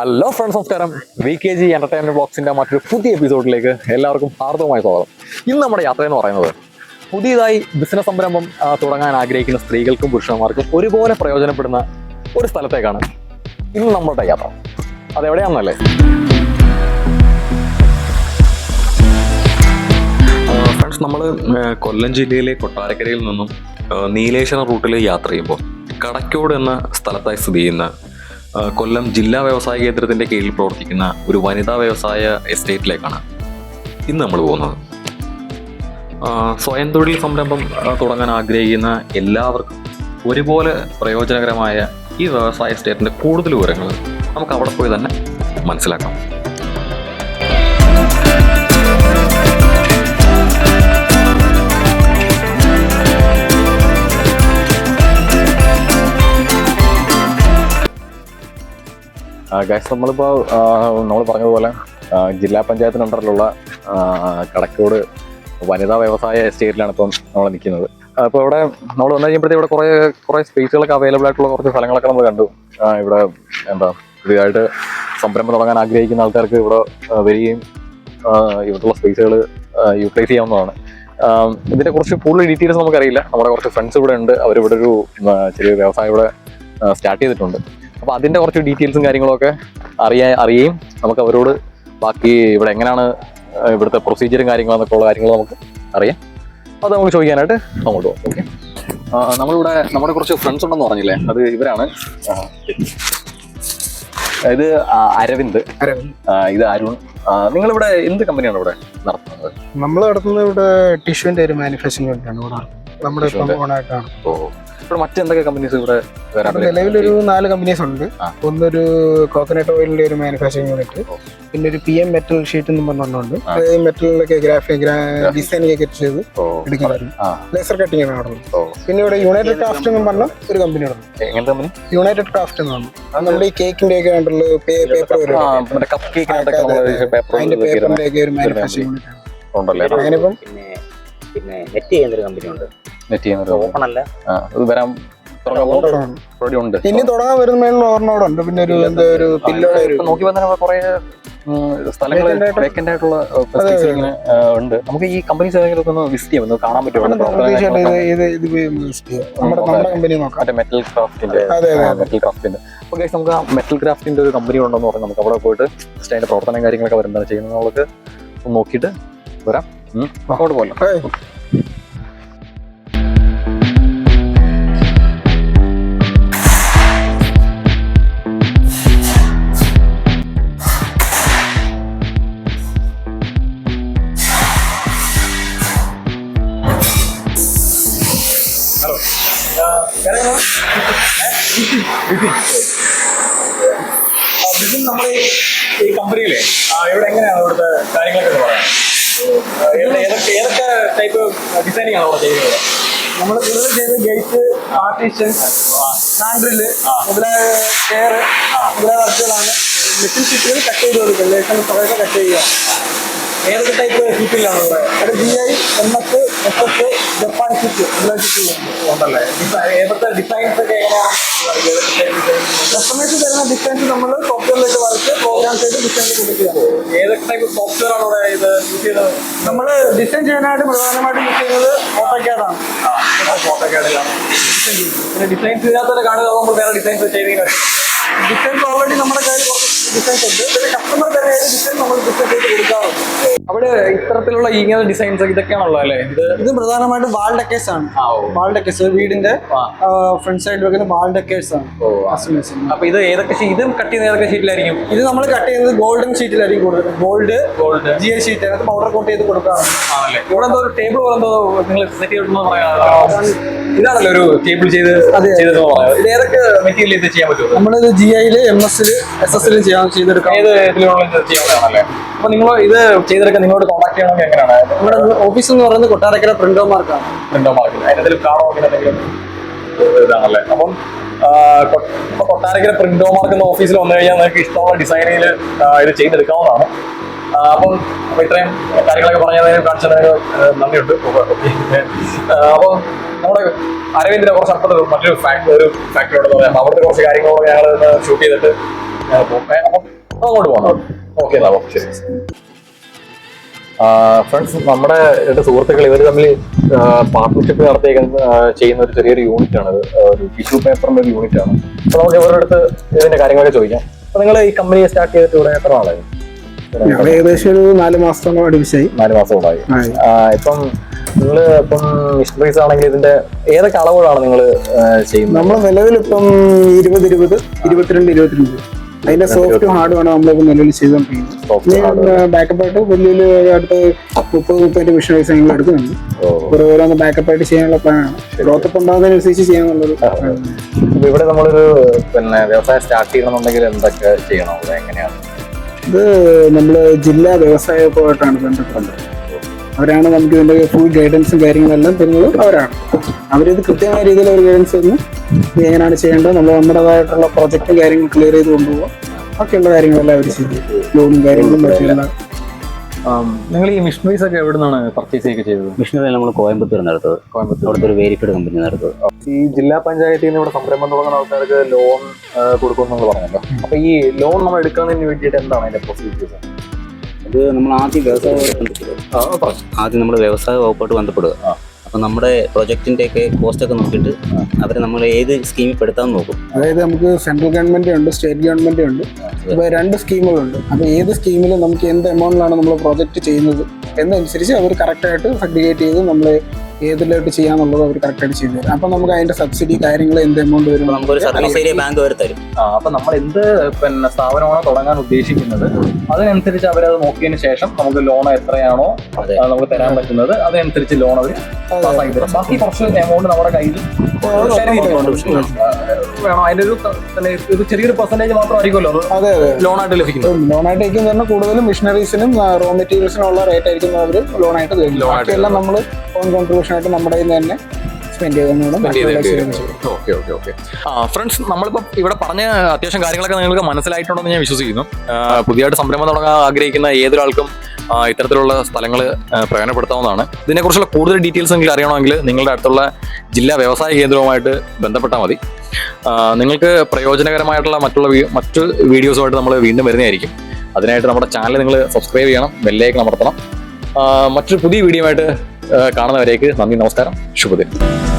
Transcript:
Hello friends നമസ്കാരം. V K G entertainment ബ്ലോഗ്സിന്റെ മറ്റൊരു പുതിയ എപ്പിസോഡിലേക്ക് എല്ലാവർക്കും ഹാർദവമായ സ്വാഗതം. ഇന്ന് നമ്മുടെ യാത്ര എന്ന് പറയുന്നത് പുതിയതായി ബിസിനസ് സംരംഭം തുടങ്ങാൻ ആഗ്രഹിക്കുന്ന സ്ത്രീകൾക്കും പുരുഷന്മാർക്കും ഒരുപോലെ പ്രയോജനപ്പെടുന്ന ഒരു സ്ഥലത്തേക്കാണ് ഇന്ന് നമ്മുടെ യാത്ര. അതെവിടെയാണെന്നല്ലേ? ഫ്രണ്ട്സ് നമ്മൾ കൊല്ലം ജില്ലയിലെ കൊട്ടാരക്കരയിൽ നിന്നും നീലേശ്വര റൂട്ടിൽ യാത്ര ചെയ്യുമ്പോൾ കടക്കോട് എന്ന സ്ഥലത്തായി സ്ഥിതി ചെയ്യുന്ന കൊല്ലം ജില്ലാ വ്യവസായ കേന്ദ്രത്തിന്റെ കീഴിൽ പ്രവർത്തിക്കുന്ന ഒരു വനിതാ വ്യവസായ എസ്റ്റേറ്റിലേക്കാണ് ഇന്ന് നമ്മൾ പോകുന്നത്. സ്വയം തൊഴിൽ സംരംഭം തുടങ്ങാൻ ആഗ്രഹിക്കുന്ന എല്ലാവർക്കും ഒരുപോലെ പ്രയോജനകരമായ ഈ വ്യവസായ എസ്റ്റേറ്റിന്റെ കൂടുതൽ വിവരങ്ങൾ നമുക്ക് അവിടെ പോയി തന്നെ മനസ്സിലാക്കാം. ഗൈസ് നമ്മളിപ്പോൾ നമ്മൾ പറഞ്ഞതുപോലെ ജില്ലാ പഞ്ചായത്തിന് അണ്ടറിലുള്ള കടക്കോട് വനിതാ വ്യവസായ എസ്റ്റേറ്റിലാണ് ഇപ്പം നമ്മൾ നിൽക്കുന്നത് അപ്പോൾ ഇവിടെ നമ്മൾ വന്നു കഴിയുമ്പോഴത്തേക്കും ഇവിടെ കുറേ കുറേ സ്പേസുകളൊക്കെ അവൈലബിൾ ആയിട്ടുള്ള കുറച്ച് സ്ഥലങ്ങളൊക്കെ നമ്മൾ കണ്ടു. ഇവിടെ എന്താ പുതിയതായിട്ട് സംരംഭം തുടങ്ങാൻ ആഗ്രഹിക്കുന്ന ആൾക്കാർക്ക് ഇവിടെ വരികയും ഇവിടുത്തെ സ്പേസുകൾ യൂട്ടിലൈസ് ചെയ്യാവുന്നതാണ്. ഇതിനെ കുറിച്ച് കൂടുതൽ ഡീറ്റെയിൽസ് നമുക്കറിയില്ല. നമ്മുടെ കുറച്ച് ഫ്രണ്ട്സ് ഇവിടെ ഉണ്ട്. അവരിവിടെ ഒരു ചെറിയ വ്യവസായം ഇവിടെ സ്റ്റാർട്ട് ചെയ്തിട്ടുണ്ട്. അപ്പോൾ അതിന്റെ കുറച്ച് ഡീറ്റെയിൽസും കാര്യങ്ങളൊക്കെ അറിയാൻ അറിയുകയും നമുക്ക് അവരോട് ബാക്കി ഇവിടെ എങ്ങനെയാണ് ഇവിടുത്തെ പ്രൊസീജിയറും കാര്യങ്ങളും എന്നൊക്കെ ഉള്ള കാര്യങ്ങൾ നമുക്ക് അറിയാം. അത് നമുക്ക് ചോദിക്കാനായിട്ട് അങ്ങോട്ട് പോകും ഓക്കെ നമ്മളിവിടെ നമ്മുടെ കുറച്ച് ഫ്രണ്ട്സ് ഉണ്ടെന്ന് പറഞ്ഞില്ലേ? അത് ഇവരാണ്. ഇത് അരവിന്ദ്. ഇത് അരുൺ. നിങ്ങളിവിടെ എന്ത് കമ്പനിയാണ് ഇവിടെ നടത്തുന്നത്? നമ്മൾ നടത്തുന്നത് ഇവിടെ ടിഷ്യൂവിന്റെ ഒരു മാനുഫാക്ചറിംഗ് കമ്പനിയാണ് ഇവിടെ നമ്മുടെ ഓണായിട്ടാണ് ഓ ഇവിടെ മറ്റെന്തൊക്കെ കമ്പനീസ് ഇവിടെ നിലവിലൊരു നാല് കമ്പനീസ് ഉണ്ട്. ഒന്നൊരു കോക്കനട്ട് ഓയിലിന്റെ ഒരു മാനുഫാക്ചറിങ് യൂണിറ്റ് പിന്നെ ഒരു പി എം മെറ്റൽ ഷീറ്റ് എന്ന് പറഞ്ഞുണ്ട്. മെറ്റലിലൊക്കെ ഗ്രാഫി ഡിസൈനിങ് ഒക്കെ ചെയ്ത് എടുക്കുന്നതായിരുന്നു. ലേസർ കട്ടിംഗ് ആണ് അവിടെ പിന്നെ ഇവിടെ യുണൈറ്റഡ് ക്രാഫ്റ്റ് എന്ന് പറഞ്ഞ ഒരു കമ്പനി കമ്പനി യുണൈറ്റഡ് ക്രാഫ്റ്റ് എന്ന് പറഞ്ഞു. നമ്മുടെ ഈ കേക്കിന്റെ ഒക്കെ ആയിട്ടുള്ള പേപ്പർ വരും. ആ കപ്പ് കേക്കിനകത്തൊക്കെ നമ്മൾ പേപ്പർ അതിന്റെ പേപ്പറിന്റെ ഒക്കെ ഒരു മാനുഫാക്ചറിങ് യൂണിറ്റ് ആണ്. ഉണ്ടല്ലേ? അങ്ങനെ ഇപ്പം പിന്നെ പിന്നെ നെറ്റ് ചെയ്യുന്ന ഒരു കമ്പനി ഉണ്ട്. നെറ്റ് ചെയ്യുന്ന ഓപ്പൺ അല്ല? ആ ഇത് വരാൻ ഉണ്ട്. ഇനി തുടങ്ങാൻ വരുന്ന മേളിൽ ഉണ്ട്. പിന്നെ ഒരു എന്താ ഒരു പില്ലോടെ നോക്കി വന്നാൽ കുറെ സ്ഥലങ്ങൾ Vacant ആയിട്ട്- വേക്കന്റ് ആയിട്ടുള്ള ഉണ്ട്. നമുക്ക് ഈ കമ്പനീസ് ഏതെങ്കിലും ഒന്ന് വിസിറ്റ് ചെയ്യാം. കാണാൻ മെറ്റൽ ക്രാഫ്റ്റിന്റെ അതെ അതെ അതെ. മെറ്റൽ ക്രാഫ്റ്റിന്റെ അപ്പോൾ ഗൈസ് നമുക്ക് ആ മെറ്റൽ ക്രാഫ്റ്റിന്റെ ഒരു കമ്പനി ഉണ്ടെന്ന് പറഞ്ഞാൽ നമുക്ക് അവിടെ പോയിട്ട് ജസ്റ്റ് അതിന്റെ പ്രവർത്തനം കാര്യങ്ങളൊക്കെ അവരെന്താണ് ചെയ്യുന്നത് നമുക്ക് നോക്കിയിട്ട് വരാം. അങ്ങോട്ട് പോലെ ഏയ്. ബിസിൻ നമ്മുടെ ഈ കമ്പനിയിലെ ഇവിടെ എങ്ങനെയാണ് ഇവിടുത്തെ കാര്യങ്ങളൊക്കെ എന്ന് പറയാം? ഏതൊക്കെ ഏതൊക്കെ- ടൈപ്പ് ഡിസൈനിങ് ആണ് ഇവിടെ ചെയ്യുന്നത് നമ്മൾ കൂടുതൽ ചെയ്ത് ഗേറ്റ് പാർട്ടീഷൻ ഹാൻഡിൽ മുതലായ ചെയർ മുതലായ വർക്കുകളാണ്. മെഷീൻ ഷീറ്റുകൾ കട്ട് ചെയ്ത് കൊടുക്കുക ലേശം കുറേയൊക്കെ കട്ട് ചെയ്യുക. ഏതൊക്കെ ടൈപ്പ് ഷിപ്പിലാണ് ഇവിടെ G I M S F S Japan ship എല്ലാ ഉണ്ടല്ലേ? ഏതൊക്കെ ഡിസൈൻസ് ഒക്കെ എങ്ങനെയാണ്? കസ്റ്റമേഴ്സ് തരുന്ന ഡിസൈൻസ് നമ്മൾ സോഫ്റ്റ്വെയറിലേക്ക് വരച്ച് പ്രോഗ്രാംസ് ആയിട്ട് ഡിസൈൻ കൊടുക്കുകയാണ്. ഏതൊക്കെ ടൈപ്പ് സോഫ്റ്റ്വെയർ ആണ് ഇവിടെ ഇത് യൂസ് ചെയ്തത് നമ്മൾ ഡിസൈൻ ചെയ്യാനായിട്ട് പ്രധാനമായിട്ടും യൂസ് ചെയ്യുന്നത് ഓട്ടോക്യാഡാണ് ഫോട്ടോക്കാഡിലാണ് പിന്നെ ഡിസൈൻസ് ഇല്ലാത്തവരെ കാണുക നമ്മൾ വേറെ ഡിസൈൻസ് ചെയ്ത് ഡിസൈൻസ് ഓൾറെഡി നമ്മുടെ കയ്യിൽ ഡിസൈൻസ് ഉണ്ട് പിന്നെ കസ്റ്റമർ തന്നെ ഡിസൈൻ നമ്മൾ ഡിസൈൻ ചെയ്ത് കൊടുക്കാറുണ്ട് അവിടെ ഇത്തരത്തിലുള്ള ഇങ്ങനെ ഡിസൈൻസ് ഇതൊക്കെയാണല്ലോ അല്ലേ? ഇത് ഇത് പ്രധാനമായിട്ടും വാൾ ഡെക്കേഴ്സ് ആണ്. വാൾ ഡെക്കേഴ്സ് വീടിന്റെ ഫ്രണ്ട് സൈഡിൽ വെക്കുന്ന വാൾ ഡെക്കേഴ്സ് ആണ്. അപ്പൊ ഇത് ഏതൊക്കെ ഇതും കട്ട് ചെയ്യുന്ന ഏതൊക്കെ ഷീറ്റിലായിരിക്കും? ഇത് നമ്മൾ കട്ട് ചെയ്യുന്നത് ഗോൾഡൻ ഷീറ്റിലായിരിക്കും കൂടുതൽ. Gold gold G A sheet അതിനകത്ത് പൗഡർ കോട്ട് ചെയ്ത് കൊടുക്കാറുണ്ട്. ഇവിടെ എന്തോ ഒരു ടേബിൾ പോലെ എന്തോ നിങ്ങൾ സെറ്റ് ചെയ്തിട്ടുണ്ടെന്ന് പറയാം ഇതാണല്ലോ ഒരു കേബിൾ ചെയ്ത്. ചെയ്തെന്ന് പറയാം ഇത് ഏതൊക്കെ മെറ്റീരിയൽ ഇത് ചെയ്യാൻ പറ്റുമോ? നമ്മളിത് ജി ഐയിൽ എം എസിൽ എസ് എസിലും ചെയ്യാൻ ചെയ്തെടുക്കാം. ഏത് ഇതിലുള്ള ഇത് ചെയ്യാവുന്നതാണല്ലേ അപ്പൊ നിങ്ങൾ ഇത് ചെയ്തെടുക്കാൻ നിങ്ങളോട് കോൺടാക്ട് ചെയ്യണമെങ്കിൽ എങ്ങനെയാണ്? നമ്മുടെ ഓഫീസ് എന്ന് പറയുന്നത് കൊട്ടാരക്കര പ്രിന്റോ മാർക്കാണ് പ്രിന്റോ മാർക്ക് അതിനെന്തെങ്കിലും കാണോ എന്തെങ്കിലും? ഇതാണല്ലേ. അപ്പം കൊട്ടാരക്കര പ്രിന്റോ മാർക്ക് എന്ന ഓഫീസിൽ വന്നു കഴിഞ്ഞാൽ നിങ്ങൾക്ക് ഇഷ്ടമുള്ള ഡിസൈനിൽ ഇത് ചെയ്തെടുക്കാവുന്നതാണ്. അപ്പം ഇത്രയും കാര്യങ്ങളൊക്കെ പറഞ്ഞതിനും കാണിച്ചതിന് നന്ദിയുണ്ട്. അപ്പോൾ നമ്മുടെ അരവിന്ദിനെ കുറച്ച് അർത്ഥത്തിൽ മറ്റൊരു ഫാക്ടറി ഒരു ഫാക്ടറിയോട് പറയാം. അവിടുത്തെ കുറച്ച് കാര്യങ്ങളോട് ഞങ്ങൾ ഷൂട്ട് ചെയ്തിട്ട് അപ്പം അങ്ങോട്ട് പോകാം ഓക്കെ എന്നാ ശരി. ഫ്രണ്ട്സ് നമ്മുടെ രണ്ട് സുഹൃത്തുക്കൾ ഇവർ തമ്മിൽ പാർട്ട്ണർഷിപ്പ് നടത്തിയേക്കുന്ന ചെയ്യുന്ന ഒരു ചെറിയൊരു യൂണിറ്റ് ആണ് ഒരു ടിഷ്യൂ പേപ്പറിന്റെ ഒരു യൂണിറ്റ് ആണ്. അപ്പൊ നമുക്ക് ഇവരുടെ അടുത്ത് ഇതിന്റെ കാര്യങ്ങളൊക്കെ ചോദിക്കാം. അപ്പൊ നിങ്ങൾ ഈ കമ്പനി സ്റ്റാർട്ട് ചെയ്തിട്ട് ഇവിടെ എത്ര നാളായി? ഞങ്ങൾ ഏകദേശം ഒരു നാല് മാസത്തോളം അടുപ്പിച്ചായി നാല് മാസം ഉണ്ടായി ആയി. ഇപ്പം നിങ്ങൾ ഇപ്പം മിഷണറീസ് ആണെങ്കിൽ ഇതിന്റെ ഏതൊക്കെ അളവുകളാണ് നിങ്ങൾ ചെയ്യുന്നത്? നമ്മൾ നിലവിൽ ഇപ്പം ഇരുപത് ഇരുപത് ഇരുപത്തിരണ്ട് ഇരുപത്തിരണ്ട്. അതിന്റെ സോഫ്റ്റും ഹാർഡും ആണ് നമ്മളിപ്പോ നിലവിൽ hard. ബാക്കപ്പ് ആയിട്ട് വലിയ വലിയ അടുത്ത് മുപ്പത് മുപ്പത്തിരണ്ട് മിഷനറീസ് ഞങ്ങൾ എടുക്കുന്നുണ്ട്. ഓരോന്ന് ബാക്കപ്പ് ആയിട്ട് ചെയ്യാനുള്ള പ്ലാനാണ് ഗ്രോത്ത് അപ്പ് ഉണ്ടാകുന്നതിനനുസരിച്ച്. അപ്പൊ ഇവിടെ നമ്മളൊരു പിന്നെ വ്യവസായം സ്റ്റാർട്ട് ചെയ്യണമെന്നുണ്ടെങ്കിൽ എന്തൊക്കെ ചെയ്യണം? എങ്ങനെയാണ്? ഇത് നമ്മൾ ജില്ലാ വ്യവസായവുമായിട്ടാണ് ബന്ധപ്പെട്ടത് അവരാണ് നമുക്ക് ഇതിന്റെ ഫുൾ ഗൈഡൻസും കാര്യങ്ങളെല്ലാം തരുന്നത് അവരാണ്. അവരിത് കൃത്യമായ രീതിയിൽ ഒരു ഗൈഡൻസ് തന്നു എങ്ങനെയാണ് ചെയ്യേണ്ടത് നമ്മൾ നമ്മുടേതായിട്ടുള്ള പ്രൊജക്റ്റും കാര്യങ്ങൾ ക്ലിയർ ചെയ്ത് കൊണ്ടുപോകാം ബാക്കിയുള്ള കാര്യങ്ങളെല്ലാം അവർ ചെയ്തു ലോണും കാര്യങ്ങളും മറ്റുള്ള നിങ്ങൾ ഈ മിഷണറീസ് ഒക്കെ എവിടെ നിന്നാണ് പർച്ചേസ് ഒക്കെ ചെയ്തത്? മിഷനറി നമ്മൾ കോയമ്പത്തൂർ നടത്തത് കോയമ്പത്തൂർ അവിടുത്തെ ഒരു വേരിഫൈഡ് കമ്പനി നടത്തത് ഈ ജില്ലാ പഞ്ചായത്തിൽ നിന്ന് ഇവിടെ സംരംഭം തുടങ്ങുന്ന ആൾക്കാർക്ക് ലോൺ കൊടുക്കുമെന്ന് പറഞ്ഞല്ലോ. അപ്പൊ ഈ ലോൺ നമ്മൾ എടുക്കുന്നതിന് വേണ്ടിയിട്ട് എന്താണ് അതിന്റെ പ്രൊസീജിയേഴ്സ് ഇത് നമ്മൾ ആദ്യം വ്യവസായ ആദ്യം നമ്മൾ വ്യവസായ വകുപ്പായിട്ട് ബന്ധപ്പെടുക. ആ. അപ്പൊ നമ്മുടെ പ്രൊജക്റ്റിന്റെ ഒക്കെ കോസ്റ്റ് ഒക്കെ നോക്കിയിട്ട് അവരെ നമ്മൾ ഏത് സ്കീമിൽ പെടുത്താൻ നോക്കും അതായത് നമുക്ക് സെൻട്രൽ ഗവൺമെന്റ് ഉണ്ട് സ്റ്റേറ്റ് ഗവൺമെന്റ് ഉണ്ട് അപ്പോൾ രണ്ട് സ്കീമുകളുണ്ട് അപ്പോൾ ഏത് സ്കീമിൽ നമുക്ക് എന്ത് എമൗണ്ടിലാണ് നമ്മൾ പ്രോജക്റ്റ് ചെയ്യുന്നത് എന്നനുസരിച്ച് അവർ കറക്റ്റായിട്ട് സർട്ടിഫിക്കേറ്റ് ചെയ്ത് നമ്മൾ ഏതിലോട്ട് ചെയ്യാന്നുള്ളത് അവർ കറക്റ്റായിട്ട് ചെയ്തു തരും. അപ്പൊ നമുക്ക് അതിന്റെ സബ്സിഡി കാര്യങ്ങൾ എന്ത് എമൗണ്ട് വരും നമുക്ക് നമുക്കൊരു സർവീസ് ഏരിയ ബാങ്ക് വരെ തരും. അപ്പൊ നമ്മൾ എന്ത് പിന്നെ സ്ഥാപനമാണോ തുടങ്ങാൻ ഉദ്ദേശിക്കുന്നത് അതിനനുസരിച്ച് അവർ അത് നോക്കിയതിന് ശേഷം നമുക്ക് ലോൺ എത്രയാണോ അതെ. നമുക്ക് തരാൻ പറ്റുന്നത് അതിനനുസരിച്ച് ലോൺ അവർ പാസ്സാക്കി തരും. ബാക്കി കുറച്ച് എമൗണ്ട് നമ്മുടെ കയ്യിൽ വേണം. അതിന്റെ ഒരു ഒരു ചെറിയൊരു പെർസെന്റേജ് മാത്രമായിരിക്കുമല്ലോ അത് അതെ ലോണായിട്ട് ലഭിക്കുന്നത്. ലോണായിട്ട് കൂടുതലും മിഷനറീസിനും റോ മെറ്റീരിയൽസിനും ഉള്ള റേറ്റ് ആയിരിക്കും അവർ ലോണായിട്ട് തരും ബാക്കിയെല്ലാം നമ്മൾ ഓൺ കോൺട്രിബ്യൂഷൻ ആയിട്ട് നമ്മുടെ കയ്യിൽ നിന്ന് തന്നെ ഫ്രണ്ട്സ് നമ്മളിപ്പോൾ ഇവിടെ പറഞ്ഞ അത്യാവശ്യം കാര്യങ്ങളൊക്കെ നിങ്ങൾക്ക് മനസ്സിലായിട്ടുണ്ടെന്ന് ഞാൻ വിശ്വസിക്കുന്നു. പുതിയതായിട്ട് സംരംഭം തുടങ്ങാൻ ആഗ്രഹിക്കുന്ന ഏതൊരാൾക്കും ഇത്തരത്തിലുള്ള സ്ഥലങ്ങൾ പ്രയോജനപ്പെടുത്താവുന്നതാണ്. ഇതിനെക്കുറിച്ചുള്ള കൂടുതൽ ഡീറ്റെയിൽസ് നിങ്ങൾക്ക് അറിയണമെങ്കിൽ നിങ്ങളുടെ അടുത്തുള്ള ജില്ലാ വ്യവസായ കേന്ദ്രവുമായിട്ട് ബന്ധപ്പെട്ടാൽ മതി. നിങ്ങൾക്ക് പ്രയോജനകരമായിട്ടുള്ള മറ്റുള്ള മറ്റു വീഡിയോസുമായിട്ട് നമ്മൾ വീണ്ടും വരുന്നതായിരിക്കും. അതിനായിട്ട് നമ്മുടെ ചാനൽ നിങ്ങൾ സബ്സ്ക്രൈബ് ചെയ്യണം ബെല്ലേക്ക് അമർത്തണം. മറ്റൊരു പുതിയ വീഡിയോ ആയിട്ട് കാണുന്നവരേക്ക് നന്ദി നമസ്കാരം. ശുഭദിനം.